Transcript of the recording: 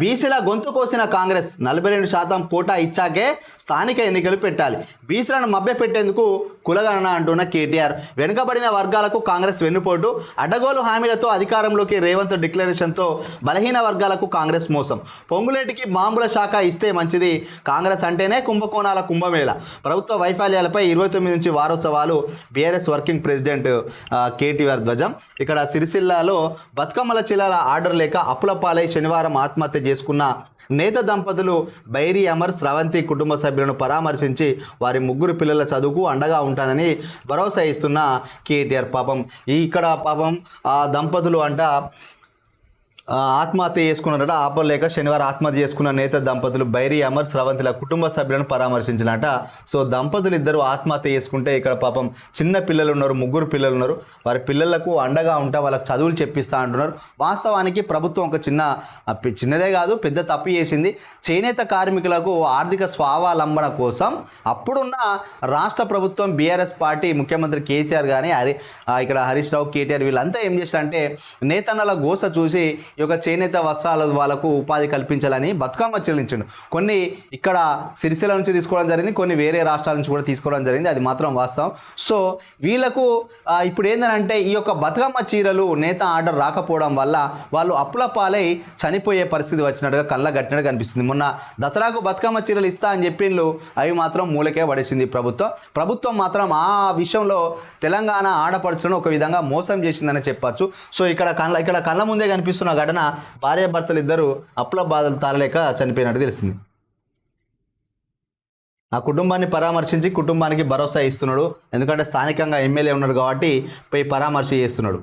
బీసీల గొంతు కోసిన కాంగ్రెస్ నలభై రెండు శాతం కోటా ఇచ్చాకే స్థానిక ఎన్నికలు పెట్టాలి. బీసీలను మభ్యపెట్టేందుకు కులగణన అంటున్న కేటీఆర్. వెనుకబడిన వర్గాలకు కాంగ్రెస్ వెన్నుపోటు అడ్డగోలు హామీలతో అధికారంలోకి రేవంత్ డిక్లరేషన్తో బలహీన వర్గాలకు కాంగ్రెస్ మోసం. పొంగులేటికి మామూల శాఖ ఇస్తే మంచిది కాంగ్రెస్ అంటేనే కుంభకోణాల కుంభమేళ. ప్రభుత్వ వైఫల్యాలపై ఇరవై తొమ్మిది నుంచి వారోత్సవాలు బీఆర్ఎస్ వర్కింగ్ ప్రెసిడెంట్ కేటీఆర్ ధ్వజం. ఇక్కడ సిరిసిల్లాలో బతుకమ్మల జిల్లాల ఆర్డర్ లేక అప్పులపాలై శనివారం ఆత్మహత్య చేసుకున్న నేత దంపతులు బైరి అమర్ స్రవంతి కుటుంబ సభ్యులను పరామర్శించి వారి ముగ్గురు పిల్లల చదువుకు అండగా ఉంటానని భరోసా ఇస్తున్న కేటీఆర్ పాపం. ఇక్కడ పాపం ఆ దంపతులు అంట ఆత్మహత్య చేసుకున్నారట. ఆపలేక శనివారం ఆత్మహత్య చేసుకున్న నేత దంపతులు బైరి అమర్ స్రవంతిల కుటుంబ సభ్యులను పరామర్శించినట సో దంపతులు ఇద్దరు ఆత్మహత్య చేసుకుంటే ఇక్కడ పాపం చిన్న పిల్లలు ఉన్నారు ముగ్గురు పిల్లలు ఉన్నారు. వారి పిల్లలకు అండగా ఉంటా వాళ్ళకి చదువులు చెప్పిస్తా అంటున్నారు. వాస్తవానికి ప్రభుత్వం ఒక చిన్న పి- చిన్నదే కాదు పెద్ద తప్పు చేసింది. చేనేత కార్మికులకు ఆర్థిక స్వావలంబన కోసం అప్పుడున్న రాష్ట్ర ప్రభుత్వం బీఆర్ఎస్ పార్టీ ముఖ్యమంత్రి కేసీఆర్ కానీ హరి ఇక్కడ హరీష్ రావు కేటీఆర్ వీళ్ళంతా ఏం చేశారంటే నేతన్నల గోస చూసి ఈ యొక్క చేనేత వస్త్రాల వాళ్ళకు ఉపాధి కల్పించాలని బతుకమ్మ చెల్లించండు. కొన్ని ఇక్కడ సిరిసిల నుంచి తీసుకోవడం జరిగింది కొన్ని వేరే రాష్ట్రాల నుంచి కూడా తీసుకోవడం జరిగింది. అది మాత్రం వాస్తవం. సో వీళ్ళకు ఇప్పుడు ఏంటంటే ఈ యొక్క బతుకమ్మ చీరలు నేత ఆర్డర్ రాకపోవడం వల్ల వాళ్ళు అప్పుల పాలై చనిపోయే పరిస్థితి వచ్చినట్టుగా కళ్ళ కట్టినట్టు కనిపిస్తుంది. మొన్న దసరాకు బతుకమ్మ చీరలు ఇస్తా అని చెప్పిండ్లు అవి మాత్రం మూలకే పడేసింది ప్రభుత్వం. ప్రభుత్వం మాత్రం ఆ విషయంలో తెలంగాణ ఆడపడుచులను ఒక విధంగా మోసం చేసిందని చెప్పచ్చు. సో ఇక్కడ కళ్ళ ఇక్కడ కళ్ళ ముందే కనిపిస్తున్న ఘటన భార్యాభర్తలు ఇద్దరు అప్పుల బాధలు తాళలేక చనిపోయినట్టు తెలిసింది. ఆ కుటుంబాన్ని పరామర్శించి కుటుంబానికి భరోసా ఇస్తున్నాడు. ఎందుకంటే స్థానికంగా ఎమ్మెల్యే ఉన్నాడు కాబట్టి పోయి పరామర్శ చేస్తున్నాడు.